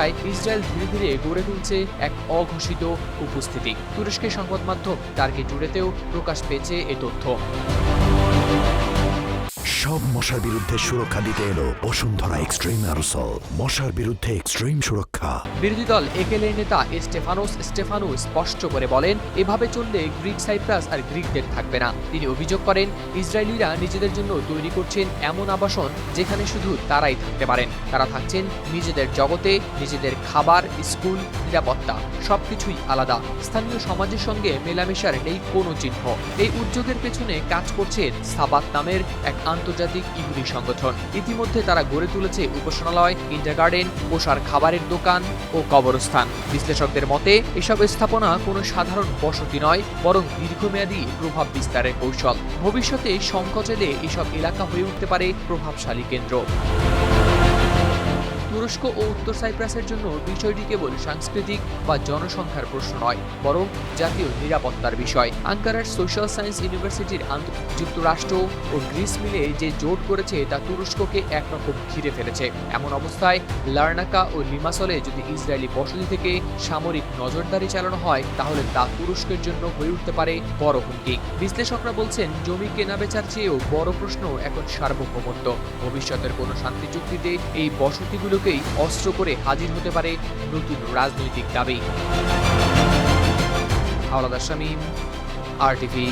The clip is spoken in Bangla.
বোঝায় ইসরায়েল ধীরে ধীরে গড়ে তুলছে এক অঘোষিত উপস্থিতি। তুরস্কের সংবাদ মাধ্যম টার্গেট জুড়েতেও প্রকাশ পেয়েছে এ তথ্য। সব মশার বিরুদ্ধে সুরক্ষা দিতে এলো বসুন্ধরা এক্সট্রিম অ্যারোসল। মশার বিরুদ্ধে এক্সট্রিম সুরক্ষা। বিরোধী দল একেলের নেতা স্টেফানোস স্টেফানো স্পষ্ট করে বলেন, এভাবে চললে গ্রিক সাইপ্রাস আর গ্রিকদের থাকবে না। তিনি অভিযোগ করেন, ইসরায়েলিরা নিজেদের জন্য তৈরি করছেন এমন আবাসন যেখানে শুধু তারাই থাকতে পারেন। তারা থাকছেন নিজেদের জগতে, নিজেদের খাবার, স্কুল, নিরাপত্তা, সবকিছুই আলাদা। স্থানীয় সমাজের সঙ্গে মেলামেশার নেই কোনো চিহ্ন। এই উদ্যোগের পেছনে কাজ করছে সাবাত নামের এক আন্তর্জাতিক ইহুদি সংগঠন। ইতিমধ্যে তারা গড়ে তুলেছে উপাসনালয় ইন্টারগার্ডেন পোষার খাবারের দোকান ও কবরস্থান। বিশ্লেষকদের মতে, এসব স্থাপনা কোনো সাধারণ বসতি নয়, বরং দীর্ঘমেয়াদী প্রভাব বিস্তারের কৌশল। ভবিষ্যতে সংকট এলে এসব এলাকা হয়ে উঠতে পারে প্রভাবশালী কেন্দ্র। তুরস্ক ও উত্তর সাইপ্রাসের জন্য বিষয়টি কেবল সাংস্কৃতিক বা জনসংখ্যার প্রশ্ন নয়, বরং জাতীয় নিরাপত্তার বিষয়। আঙ্কারার সোশ্যাল সায়েন্স ইউনিভার্সিটির যুক্তরাষ্ট্র ও গ্রিস মিলে যে জোট করেছে, তা তুরস্ককে একরকম ঘিরে ফেলেছে। এমন অবস্থায়, লার্নাকা ও লিমাসলে যদি ইসরায়েলি বসতি থেকে সামরিক নজরদারি চালানো হয়, তাহলে তা তুরস্কের জন্য হয়ে উঠতে পারে বড় হুমকি। বিশ্লেষকরা বলছেন, জমি কেনাবেচার চেয়েও বড় প্রশ্ন এখন সার্বভৌমত্ব। ভবিষ্যতের কোনো শান্তি চুক্তিতে এই বসতিগুলোকেই অস্ত্র করে হাজির হতে পারে নতুন রাজনৈতিক দাবি। হাওলাদার শামীম আর টিভি